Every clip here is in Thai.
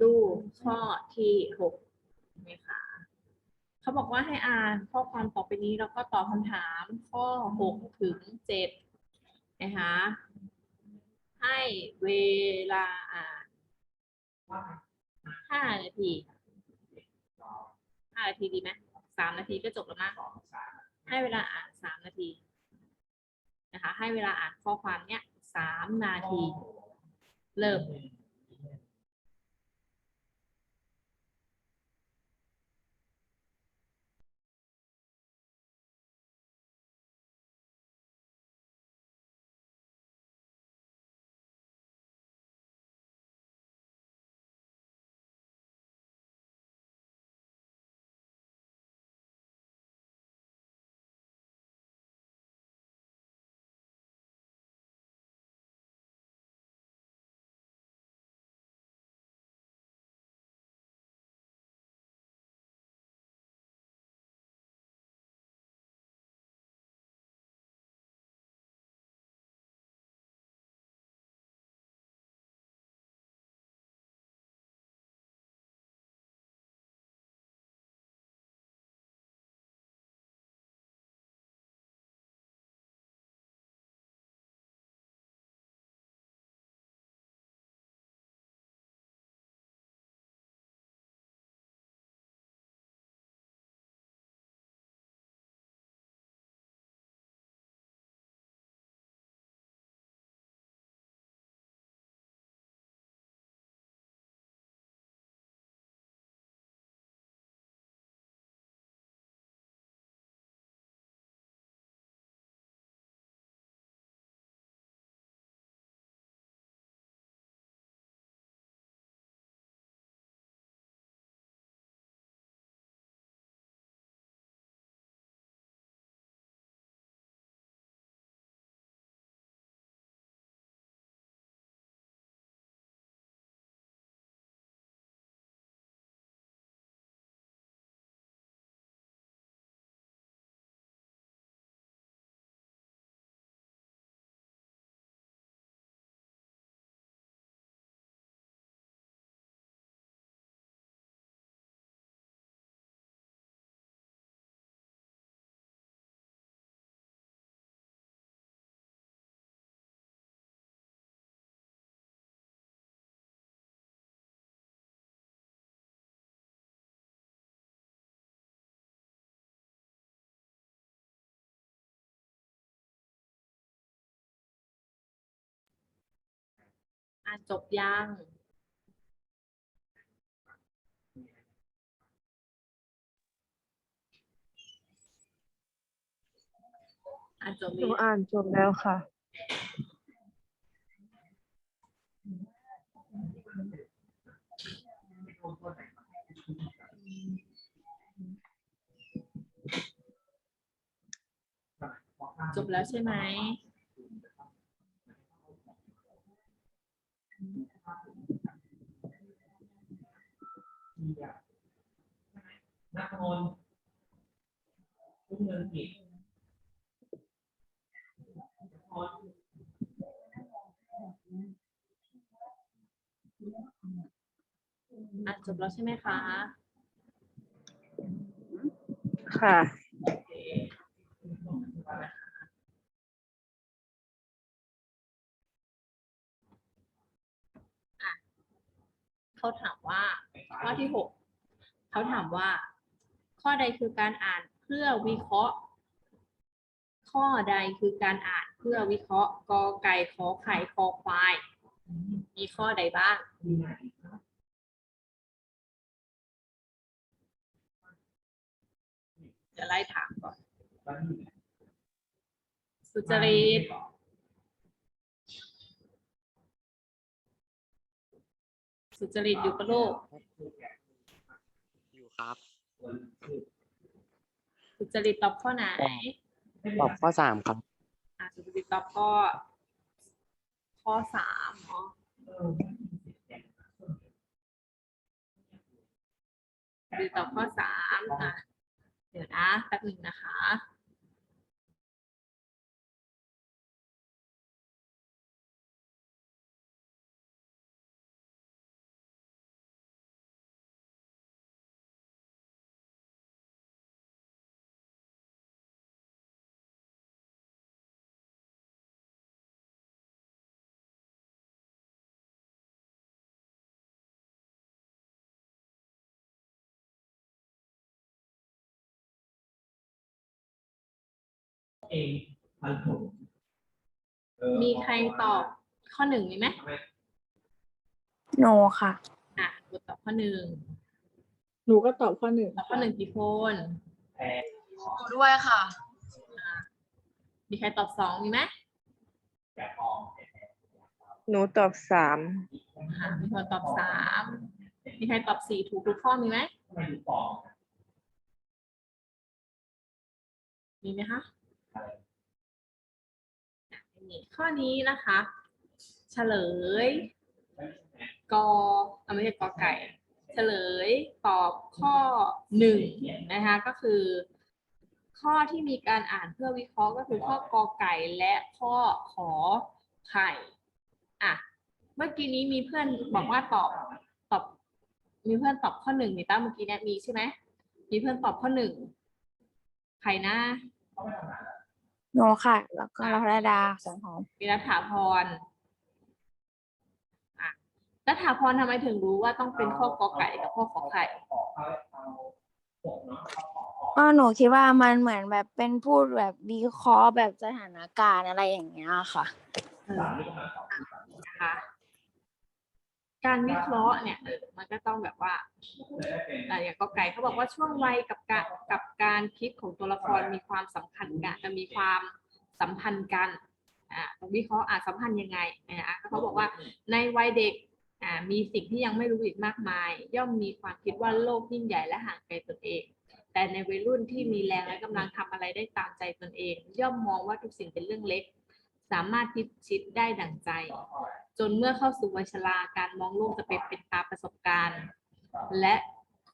ดูข้อที่หกเห็นไหมคะเขาบอกว่าให้อ่านข้อความต่อไปนี้แล้วก็ตอบคำถามข้อหกถึงเจ็ดนะคะให้เวลาอ่านห้านาทีห้านาทีดีไหมสามนาทีก็จบแล้วนะให้เวลาอ่านสามนาที นะคะ ให้เวลาอ่านข้อความเนี้ยสามนาที เริ่มานจบยังอ่านจบหหรืนูอยังอ่านจบแล้วค่ะ จบแล้วใช่ไหม นักมนต์ทุกเงินผิดอ่านจบแล้วใช่ไหมคะ ค่ะ โอเคอะ เขาถามว่า ข้อที่หกเขาถามว่า ข้อใดคือการอ่านเพื่อวิเคราะห์ ข้อใดคือการอ่านเพื่อวิเคราะห์กอไก่ขอไข่คอควาย มีข้อใดบ้างจะไล่ถามก่อนสุจริต สุจริตอยู่กับลูกอยู่ครับสุจริตตอบข้อไหนตอบข้อสามครับอะสุจริตตอบข้อข้อสามเนาะสุจริตตอบข้อสามอะเดี๋ยวนะแป๊บหนึ่งนะคะ เองมันถูกเออมีใครตอบข้อหนึ่งมีไหมโนค่ะ อะกดตอบข้อหนึ่งหนูก็ตอบข้อหนึ่งตอบข้อหนึ่งกี่คนแพ้ด้วยค่ะ มีใครตอบสองมีไหมแกะออกหนูตอบสามอะมีคนตอบสามมีใครตอบสี่ถูกทุกข้อมีไหมทำไมถึงปอกมีไหมคะ ข้อนี้นะคะเฉลยกออไม่ใช่กอไก่ เฉลยตอบข้อหนึ่งนะคะก็คือ ข้อที่มีการอ่านเพื่อวิเคราะห์ก็คือข้อกอไก่และข้อขอไข่อะเมื่อกี้นี้มีเพื่อนบอกว่าตอบตอบ มีเพื่อนตอบข้อหนึ่งมีตั้งเมื่อกี้เนี่ยมีใช่ไหมมีเพื่อนตอบข้อหนึ่งใครนะ โนค่ะ แล้วก็รัตดาแสงหอมมีรัฐาพรอะรัฐาพรทำไมถึงรู้ว่าต้องเป็นข้อกอไก่กับข้อขอไข่ออกเอาเอาปกเนาะเอาปอกออกก็หนูคิดว่ามันเหมือนแบบเป็นพูดแบบวิเคราะห์แบบสถานการณ์อะไรอย่างเงี้ยค่ะ เออนะคะ การวิเคราะห์เนี่ยเออมันก็ต้องแบบว่าอ่อย่างกอไก่เขาบอกว่าช่วงวัยกับการกับการคิดของตัวละครมีความสัมพันธ์กันจะมีความสัมพันธ์กันอ่าวิเคราะห์อะสัมพันธ์ยังไงนะคะเขาบอกว่าในวัยเด็กอ่ามีสิ่งที่ยังไม่รู้อีกมากมาย ย่อมมีความคิดว่าโลกยิ่งใหญ่และห่างไกลตนเอง แต่ในวัยรุ่นที่มีแรงและกำลังทำอะไรได้ตามใจตนเอง ย่อมมองว่าทุกสิ่งเป็นเรื่องเล็ก สามารถพิชิตได้ดั่งใจ จนเมื่อเข้าสู่วัยชราการมองโลกจะเป็นเป็นตาประสบการณ์ และ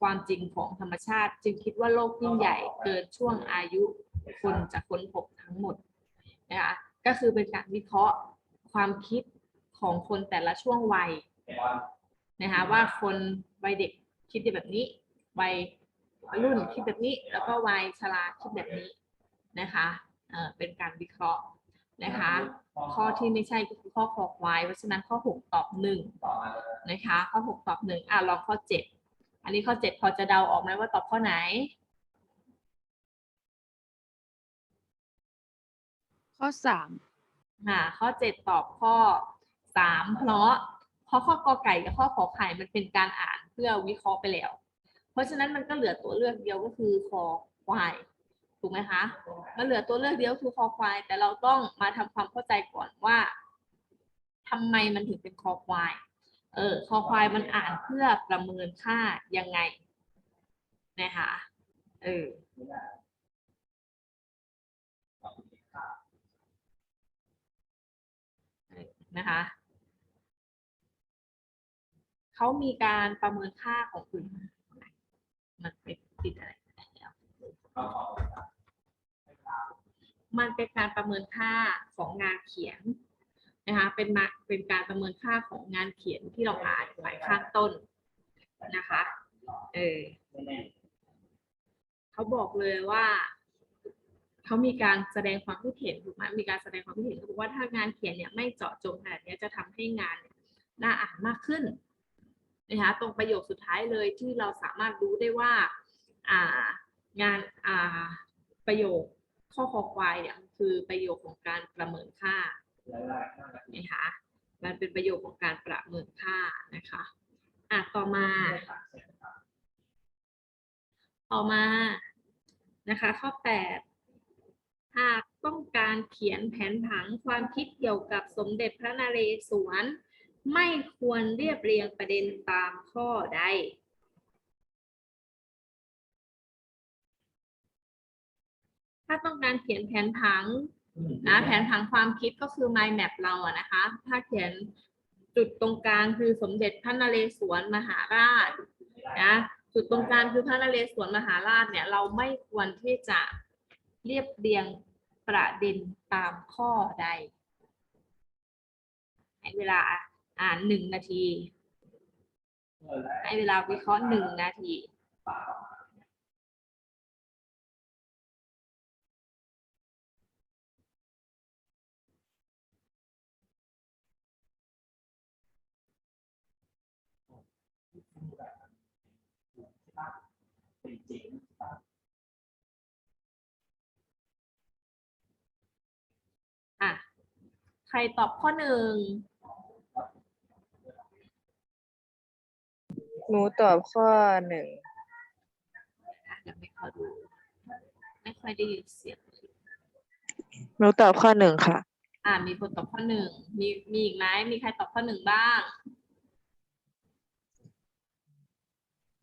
ความจริงของธรรมชาติ จึงคิดว่าโลกยิ่งใหญ่เกินช่วงอายุคนจะค้นพบทั้งหมดนะคะก็คือเป็นการวิเคราะห์ความคิดของคนแต่ละช่วงวัยนะคะว่าคนวัยเด็กคิดแบบนี้ วัยรุ่นคิดแบบนี้ แล้วก็วัยชราคิดแบบนี้นะคะเอ่อเป็นการวิเคราะห์ นะคะ ข้อที่ไม่ใช่ก็คือข้อคอควายเพราะฉะนั้นข้อหกตอบหนึ่งนะคะ ข้อหกตอบหนึ่งอะลองข้อเจ็ดอันนี้ข้อเจ็ดพอจะเดาออกไหมว่าตอบข้อไหน ข้อสามค่ะข้อเจ็ดตอบข้อสามเพราะเพราะข้อกอไก่กับข้อขอไข่มันเป็นการอ่านเพื่อวิเคราะห์ไปแล้ว เพราะฉะนั้นมันก็เหลือตัวเลือกเดียวก็คือคอควาย ถูกไหมคะมันเหลือตัวเลือกเดียวคือคอควาย แต่เราต้องมาทำความเข้าใจก่อนว่าทำไมมันถึงเป็นคอควาย เออคอควายมันอ่านเพื่อประเมินค่ายังไงนะคะเออนะคะเขามีการประเมินค่าของคุณมันเป็นติดอะไรแล้ว มันเป็นการประเมินค่าของงานเขียนนะคะเป็นมาเป็นการประเมินค่าของงานเขียนที่เราอ่านไว้ข้างต้นนะคะเออเขาบอกเลยว่าเขามีการแสดงความคิดเห็นถูกไหมมีการแสดงความคิดเห็นเขาบอกว่าถ้างานเขียนเนี่ยไม่เจาะจงขนาดนี้จะทำให้งานเนี่ยน่าอ่านมากขึ้นนะคะตรงประโยคสุดท้ายเลยที่เราสามารถรู้ได้ว่า อ่างานอ่าประโยค ข้อคอควายเนี่ยมันคือประโยคของการประเมินค่านะคะมันเป็นประโยคของการประเมินค่านะคะอะต่อมา ต่อมานะคะ ข้อ 8 หากต้องการเขียนแผนผังความคิดเกี่ยวกับสมเด็จพระนเรศวร ไม่ควรเรียบเรียงประเด็นตามข้อใด ถ้าต้องการเขียนแผนผังนะแผนผังความคิดก็คือ mind map เราอะนะคะ ถ้าเขียนจุดตรงกลางคือสมเด็จพระนเรศวรมหาราชนะจุดตรงกลางคือพระนเรศวรมหาราชเนี่ยเราไม่ควรที่จะเรียบเรียงประเด็นตามข้อใดให้เวลาอ่านหนึ่งนาที ให้เวลาวิเคราะห์หนึ่งนาที รตอบข้อหนึ่งหนูตอบข้อหนึ่งอะเดี๋ยวไม่ขอดู ไม่ค่อยได้ยินเสียงเลยหนูตอบข้อหนึ่งค่ะ อ่ามีคนตอบข้อหนึ่งมีมีอีกไหมมีใครตอบข้อหนึ่งบ้าง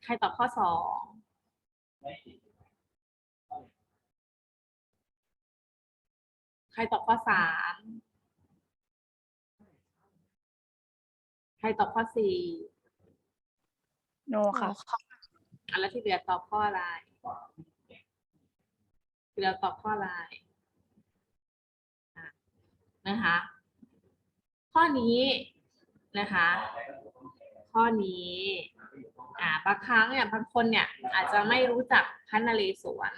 ใครตอบข้อสองใครตอบข้อสาม รตอบข้อสี่โนค่ะอันแล้วที่เหลือตอบข้ออะไรที่เหลือตอบข้ออะไรอะนะคะ ข้อนี้นะคะ ข้อนี้อ่าบางครั้งเนี่ยบางคนเนี่ยอาจจะไม่รู้จักพระนเรศวร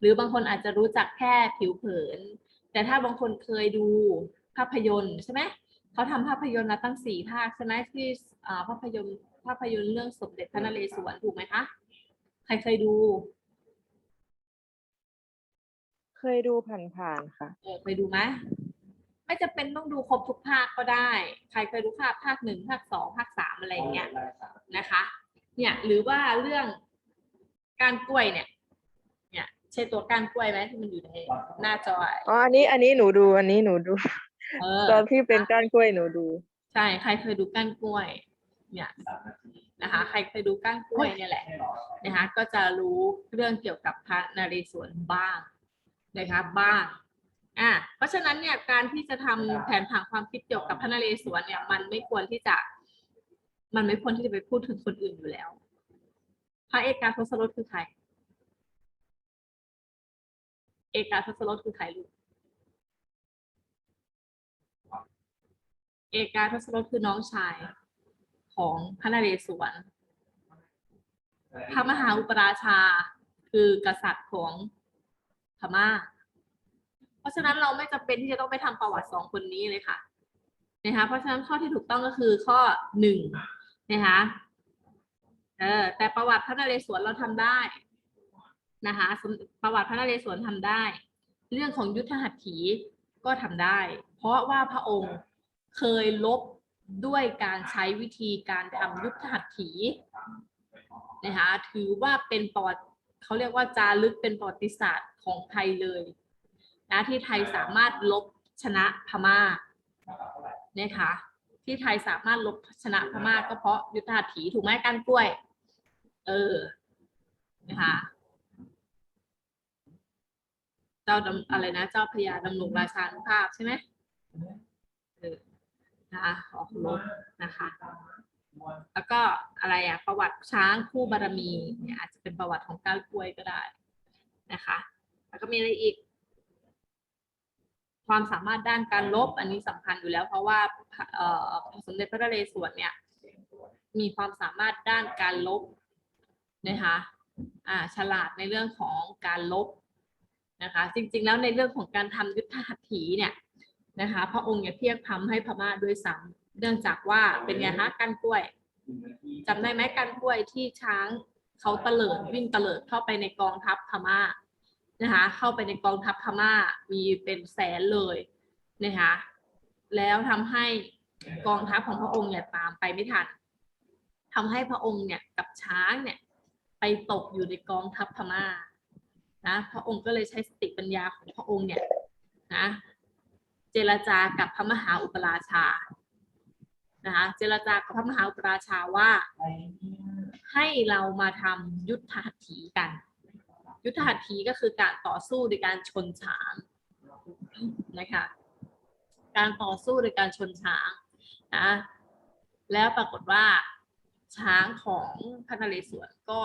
หรือบางคนอาจจะรู้จักแค่ผิวเผิน แต่ถ้าบางคนเคยดูภาพยนตร์ใช่ไหม เขาทำภาพยนตร์มาตั้งสี่ภาคใช่ไหมที่อ่าภาพยนตร์ภาพยนตร์เรื่องสมเด็จพระนเรศวรถูกไหมคะ ใครเคยดู เคยดูผ่านๆค่ะ เออเคยดูไหมไม่จะเป็นต้องดูครบทุกภาคก็ได้ ใครเคยดูภาคภาคหนึ่งภาคสองภาคสามอะไรอย่างเงี้ยนะคะ เนี่ยหรือว่าเรื่องการกล้วยเนี่ย เนี่ยใช่ตัวการกล้วยไหมที่มันอยู่ในหน้าจออะอ๋ออันนี้อันนี้หนูดูอันนี้หนูดูเออ ตอนที่เป็นก้านกล้วยหนูดู ใช่ ใครเคยดูก้านกล้วย เนี่ยนะคะ ใครเคยดูก้านกล้วยเนี่ยแหละนะคะ ก็จะรู้เรื่องเกี่ยวกับพระนเรศวรบ้างนะคะบ้างอะเพราะฉะนั้นเนี่ยการที่จะทำแผนผังความคิดเกี่ยวกับพระนเรศวรเนี่ย มันไม่ควรที่จะ มันไม่ควรที่จะไปพูดถึงคนอื่นอยู่แล้ว พระเอกาทศรสคือใคร เอกาทศรสคือใครลูก เอกาทศรสคือน้องชายของพระนเรศวร พระมหาอุปราชาคือกษัตริย์ของพม่า เพราะฉะนั้นเราไม่จำเป็นที่จะต้องไปทำประวัติสองคนนี้เลยค่ะนะคะ เพราะฉะนั้นข้อที่ถูกต้องก็คือข้อหนึ่งนะคะเออแต่ประวัติพระนเรศวรเราทำได้นะคะสมประวัติพระนเรศวรทำได้ เรื่องของยุทธหัตถีก็ทำได้ เพราะว่าพระองค์ เคยลบด้วยการใช้วิธีการทำยุทธหัตถีนะคะถือว่าเป็นประวัติเขาเรียกว่าจารึกเป็นประวัติศาสตร์ของไทยเลยนะที่ไทยสามารถลบชนะพม่านะคะที่ไทยสามารถลบชนะพม่าก็เพราะยุทธหัตถีถูกไหมกันกล้วย เออนะคะเจ้าดำอะไรนะ เจ้าพญาดำรงราชานุภาพใช่ไหม นะคะขอเคารพนะคะ แล้วก็อะไรอะประวัติช้างคู่บารมีเนี่ยอาจจะเป็นประวัติของก้าวกล้วยก็ได้นะคะ แล้วก็มีอะไรอีก ความสามารถด้านการลบอันนี้สำคัญอยู่แล้ว เพราะว่าเอ่อสมเด็จพระนเรศวรเนี่ยมีความสามารถด้านการลบนะคะอ่าฉลาดในเรื่องของการลบนะคะ จริงๆแล้วในเรื่องของการทำยุทธหัตถีเนี่ย นะคะ พระองค์เนี่ยเพียบพำให้พม่าด้วยซ้ำเนื่องจากว่าเป็นไงฮะกันกล้วยจำได้ไหมกันกล้วยที่ช้างเขาเตลิดวิ่งเตลิดเข้าไปในกองทัพพม่านะคะ เข้าไปในกองทัพพม่ามีเป็นแสนเลยนะคะแล้วทำให้กองทัพของพระองค์เนี่ยตามไปไม่ทันทำให้พระองค์เนี่ยกับช้างเนี่ยไปตกอยู่ในกองทัพพม่านะพระองค์ก็เลยใช้สติปัญญาของพระองค์เนี่ยนะ เจรจากับพระมหาอุปราชานะคะเจรจากับพระมหาอุปราชาว่า ให้เรามาทำยุทธหัตถีกัน ยุทธหัตถีก็คือการต่อสู้โดยการชนช้างนะคะการต่อสู้โดยการชนช้างนะแล้วปรากฏว่าช้างของพระนเรศวรก็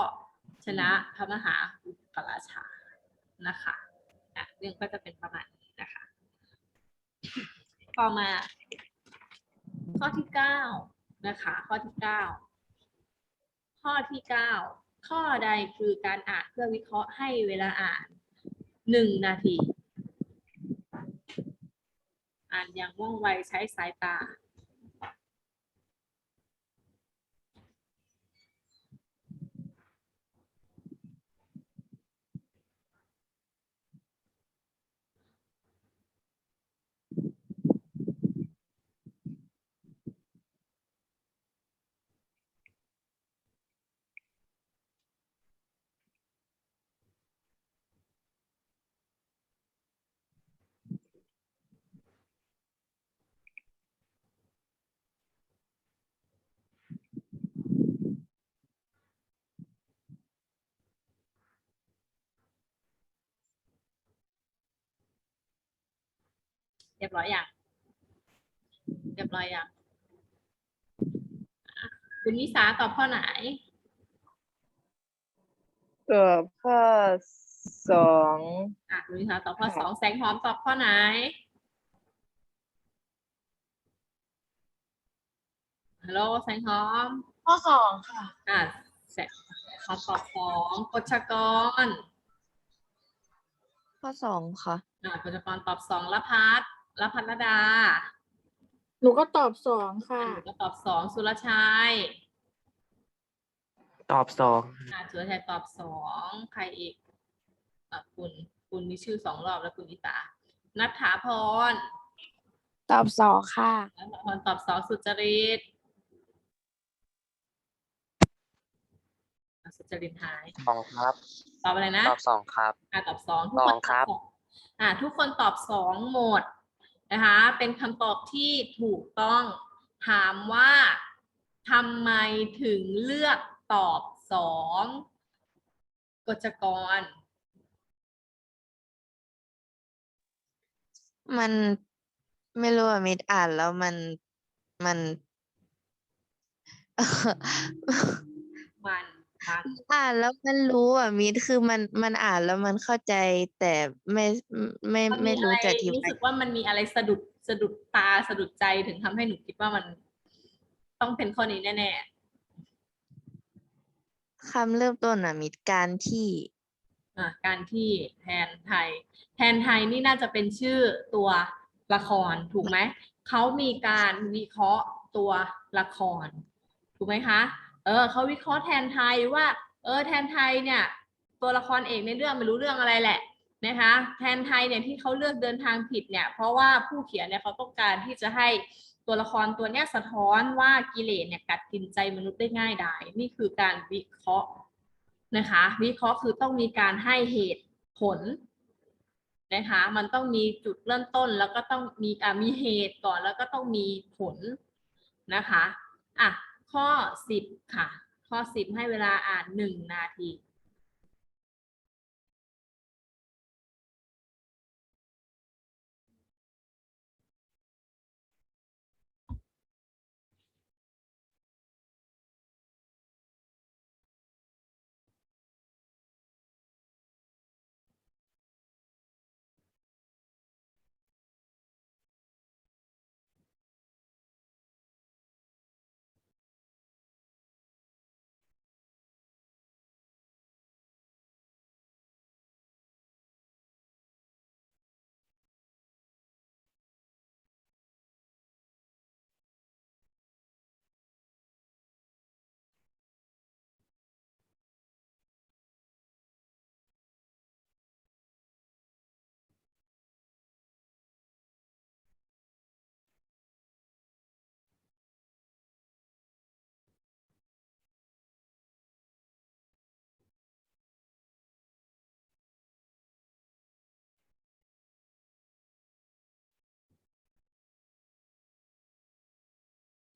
ชนะพระมหาอุปราชานะคะเรื่องก็จะเป็นประมาณนี้ ต่อมา ข้อที่เก้านะคะ ข้อที่เก้าข้อที่เก้าข้อใดคือการอ่านเพื่อวิเคราะห์ให้เวลาอ่านหนึ่งนาที อ่านอย่างว่องไวใช้สายตา เรียบร้อยอย่างเรียบร้อยอย่างอะคุณนิสาตอบข้อไหนตอบข้อสองอะคุณนิสาตอบข้อสองแสงหอมตอบข้อไหนฮัลโหลแสงหอม ข้อสองค่ะ อะแสงหอมตอบสองกฎชกร ข้อสองค่ะ อะกฎชกรตอบสองละพัฒ ละพัฒรดาหนูก็ตอบสองค่ะอะ หนูก็ตอบสองสุรชัยตอบสองอะสุรชัยตอบสองใครอีกอะคุณคุณมีชื่อสองรอบแล้วคุณนิตานัทถาพรตอบสองค่ะ นัทถาพรตอบสองสุจริตอะสุจริตหายสองครับ ตอบอะไรนะ ตอบสองครับ อะตอบสองทุกสคอนงตครัอบบสองอะทุกคนตอบสองหมด นะคะเป็นคำตอบที่ถูกต้องถามว่าทำไมถึงเลือกตอบสองกฎจกร มันไม่รู้อะมิดอ่านแล้วมันมัน มันมัน อ่านแล้วมันรู้อะมิดคือมันมันอ่านแล้วมันเข้าใจแต่ไม่ไม่มันไม่มีรู้อะไรจะอธิรู้บายสึกว่ามันมีอะไรสะดุดสะดุดตาสะดุดใจถึงทำให้หนูคิดว่ามัน ต้องเป็นข้อนี้แน่คำเริ่มต้นอะมิดการที่ๆอะการที่แทนไทย แทนไทยนี่น่าจะเป็นชื่อตัวละครถูกไหมเขามีการวิเคราะห์ตัวละคร ถูกไหมคะ เออเขาวิเคราะห์แทนไทยว่า เออแทนไทยเนี่ย ตัวละครเอกในเรื่องไม่รู้เรื่องอะไรแหละนะคะแทนไทยเนี่ยที่เขาเลือกเดินทางผิดเนี่ยเพราะว่าผู้เขียนเนี่ยเขาต้องการที่จะให้ตัวละครตัวเนี้ยสะท้อนว่ากิเลสเนี่ยกัดกินใจมนุษย์ได้ง่ายดายนี่คือการวิเคราะห์นะคะ วิเคราะห์คือต้องมีการให้เหตุผลนะคะมันต้องมีจุดเริ่มต้นแล้วก็ต้องมีอะมีเหตุก่อนแล้วก็ต้องมีผลนะคะอะ ข้อสิบค่ะ ข้อสิบให้เวลาอ่านหนึ่งนาที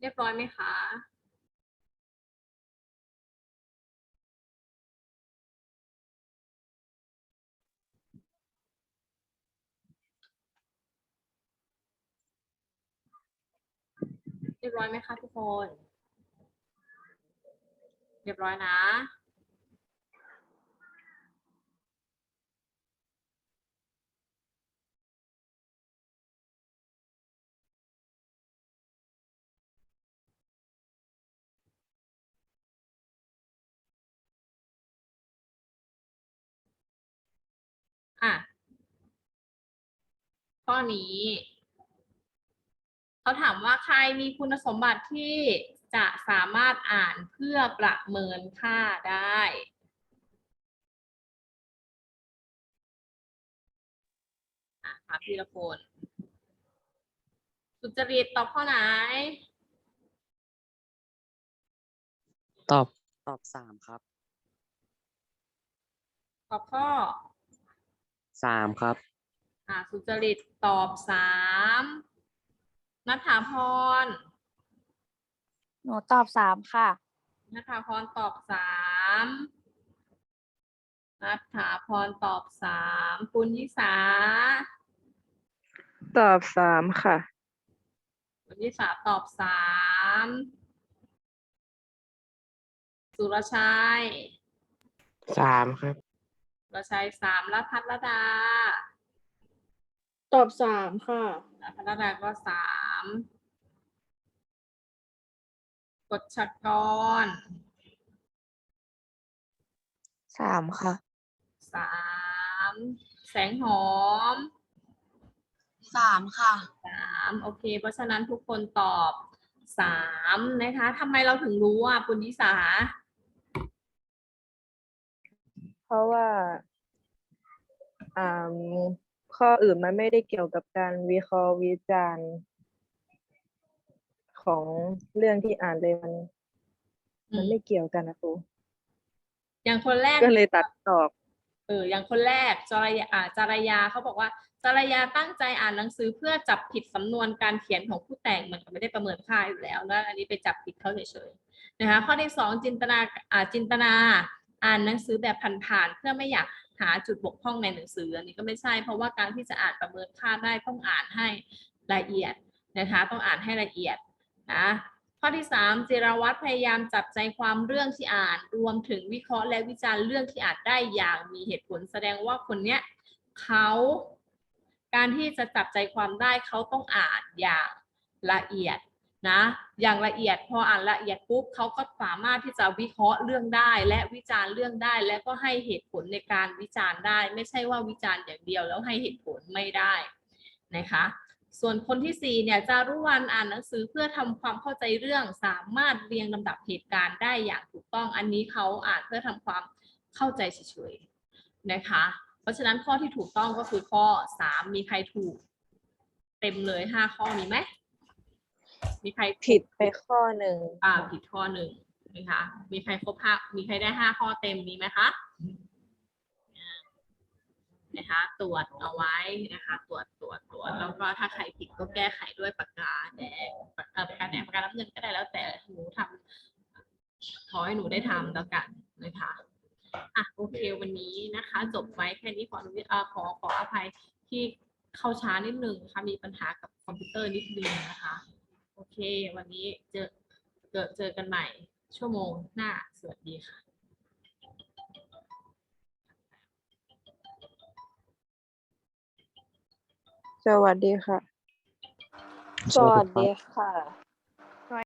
เรียบร้อยไหมคะ เรียบร้อยไหมคะทุกคน เรียบร้อยนะ อะข้อนี้เขาถามว่าใครมีคุณสมบัติที่จะสามารถอ่านเพื่อประเมินค่าได้ อะถามทีละคนสุจริตตอบข้อไหน ตอบตอบสามครับ ตอบข้อ สามครับ อ่าสุจริตตอบสามนัทธาพรหนูตอบสามค่ะ นัทธาพรตอบสามนัทธาพรตอบสามปุญยิสาตอบสามค่ะคนที่สามตอบสามสุรชัยสามครับ สุรชัยสามแล้วพัทรดา ตอบสามค่ะและพัทรดาก็สามกฎชกรสามค่ะสามแสงหอมสามค่ะสามโอเค เพราะฉะนั้นทุกคนตอบสามนะคะทำไมเราถึงรู้อะปุณยิสาเพ ราะว่าอ่าข้ออื่นมันไม่ได้เกี่ยวกับการวิเคราะห์วิจารณ์ของเรื่องที่อ่านเลยมันอืมมันไม่เกี่ยวกันนะครูอย่างคนแรกก็เลยตัดออก เออ อย่างคนแรกจรยาอ่าจารยาเขาบอกว่าจารยาตั้งใจอ่านหนังสือเพื่อจับผิดสำนวนการเขียนของผู้แต่งมันก็ไม่ได้ประเมินค่าอยู่แล้วนะอันนี้ไปจับผิดเขาเฉยๆนะคะข้อที่สองจินตนาอ่าจินตนา อ่านหนังสือแบบผ่านๆเพื่อไม่อยากหาจุดบกพร่องในหนังสืออันนี้ก็ไม่ใช่ เพราะว่าการที่จะอ่านประเมินค่าได้ต้องอ่านให้ละเอียดนะคะต้องอ่านให้ละเอียดนะข้อที่สามจิรวัตรพยายามจับใจความเรื่องที่อ่าน รวมถึงวิเคราะห์และวิจารณ์เรื่องที่อ่านได้อย่างมีเหตุผลแสดงว่าคนเนี้ยเขาการที่จะจับใจความได้เขาต้องอ่านอย่างละเอียด นะอย่างละเอียดพออ่านละเอียดปุ๊บเขาก็สามารถที่จะวิเคราะห์เรื่องได้ และวิจารณ์เรื่องได้ และก็ให้เหตุผลในการวิจารณ์ได้ ไม่ใช่ว่าวิจารณ์อย่างเดียวแล้วให้เหตุผลไม่ได้นะคะส่วนคนที่สี่เนี่ยจารุวรรณอ่านหนังสือเพื่อทำความเข้าใจเรื่องสามารถเรียงลำดับเหตุการณ์ได้อย่างถูกต้องอันนี้เขาอ่านเพื่อทำความเข้าใจเฉยๆนะคะ เพราะฉะนั้นข้อที่ถูกต้องก็คือข้อสามมีใครถูก เต็มเลยห้าข้อมีไหม มีใครผิดไปข้อหนึ่งอ่าผิดข้อหนึ่งนะคะมีใครครบห้ามีใครได้ห้าข้อเต็มมีไหมคะอ่านะคะตรวจเอาไว้นะคะตรวจตรวจตรวจแล้วก็ถ้าใครผิดก็แก้ไขด้วยปากกาแดงปากเอ่อปากกาแดงปากกาน้ำเงินก็ได้แล้วแต่หนูทำขอให้หนูได้ทำแล้วกันนะคะอะโอเควันนี้นะคะ จบไว้แค่นี้ขออนุญาตเอ่อขอขออภัยที่เข้าช้านิดนึงนะคะมีปัญหากับคอมพิวเตอร์นิดนึงนะคะโอเค วันนี้เจอเจอเจอกันใหม่ ชั่วโมงหน้า สวัสดีค่ะสวัสดีค่ะ สวัสดีค่ะ